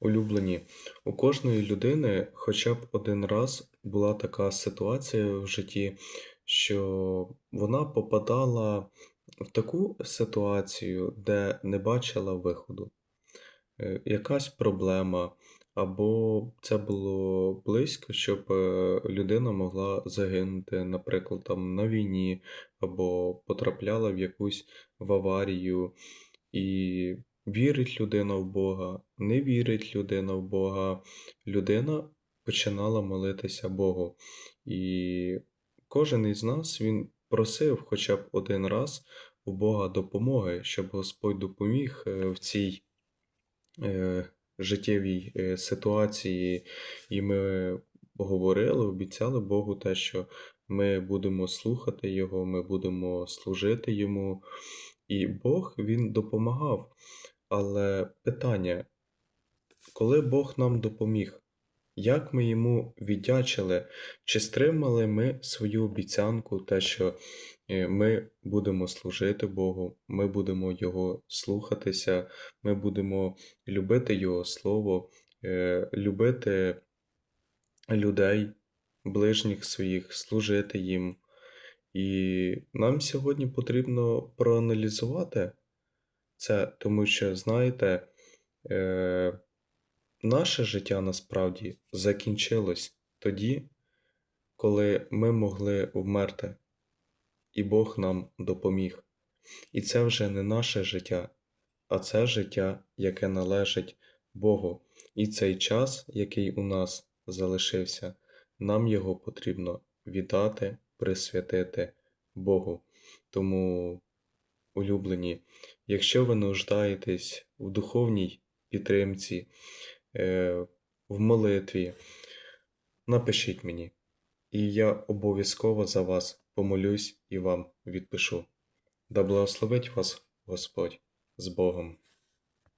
Улюблені. У кожної людини хоча б один раз була така ситуація в житті, що вона попадала в таку ситуацію, де не бачила виходу. Е, Якась проблема, або це було близько, щоб е, людина могла загинути, наприклад, там на війні, або потрапляла в якусь в аварію, і вірить людина в Бога, не вірить людина в Бога, людина починала молитися Богу. І кожен із нас він просив хоча б один раз у Бога допомоги, щоб Господь допоміг е, в цій е, життєвій е, ситуації, і ми говорили, обіцяли Богу те, що ми будемо слухати Його, ми будемо служити Йому. І Бог Він допомагав. Але питання, коли Бог нам допоміг, як ми йому віддячили, чи стримали ми свою обіцянку, те, що е, ми будемо служити Богу, ми будемо Його слухатися, ми будемо любити Його Слово, е, любити людей, ближніх своїх, служити їм. І нам сьогодні потрібно проаналізувати це, тому що, знаєте, е, наше життя насправді закінчилось тоді, коли ми могли вмерти, і Бог нам допоміг. І це вже не наше життя, а це життя, яке належить Богу. І цей час, який у нас залишився, нам його потрібно віддати, присвятити Богу. Тому, улюблені, якщо ви нуждаєтесь в духовній підтримці, е, в молитві, напишіть мені, і я обов'язково за вас помолюсь і вам відпишу. Да благословить вас Господь з Богом.